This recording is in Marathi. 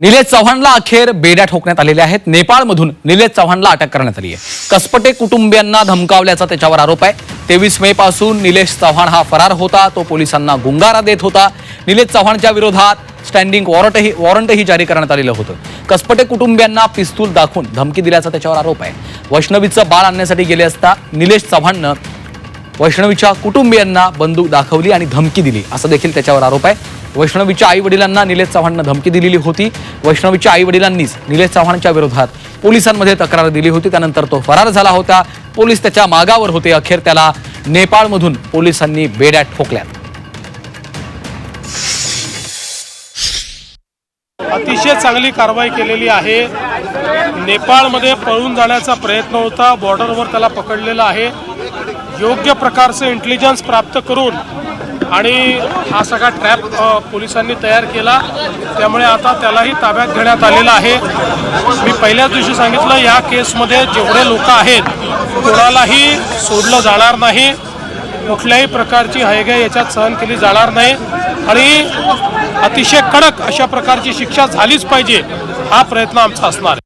निलेश चव्हाणला अखेर बेड्या ठोकण्यात आलेल्या आहेत. नेपाळमधून निलेश चव्हाणला अटक करण्यात आली आहे. कसपटे कुटुंबियांना धमकावल्याचा त्याच्यावर आरोप आहे. तेवीस मे पासून निलेश चव्हाण हा फरार होता. तो पोलिसांना गुंगारा देत होता. निलेश चव्हाणच्या विरोधात स्टँडिंग वॉरंटही वॉरंटही जारी करण्यात आलेलं होतं. कसपटे कुटुंबियांना पिस्तूल दाखवून धमकी दिल्याचा त्याच्यावर आरोप आहे. वैष्णवीचं बाळ आणण्यासाठी गेले असता निलेश चव्हाणनं वैष्णवीच्या कुटुंबियांना बंदूक दाखवली आणि धमकी दिली. असं देखील त्याच्यावर आरोप आहे. वैष्णवीच्या आई वडिलांना निलेश चव्हाणनं धमकी दिलेली होती. वैष्णवीच्या आई वडिलांनीच निलेश चव्हाणच्या विरोधात पोलिसांमध्ये तक्रार दिली होती. त्यानंतर तो फरार झाला होता. पोलीस त्याच्या मागावर होते. अखेर त्याला नेपाळमधून पोलिसांनी बेड्या ठोकल्यात. अतिशय चांगली कारवाई केलेली आहे. नेपाळमध्ये पळून जाण्याचा प्रयत्न होता. बॉर्डरवर त्याला पकडलेला आहे. योग्य प्रकारचं इंटेलिजन्स प्राप्त करून आणि हा सगळा ट्रॅप पोलिसांनी तयार केला. त्यामुळे आता त्यालाही ताब्यात घेण्यात आलेला आहे. मी पहिल्याच दिवशी सांगितलं या केसमध्ये जेवढे लोक आहेत कोणालाही सोडलं जाणार नाही. कुठल्याही प्रकारची हयगय याच्यात सहन केली जाणार नाही. आणि अतिशय कडक अशा प्रकारची शिक्षा झालीच पाहिजे हा प्रयत्न आमचा असणार आहे.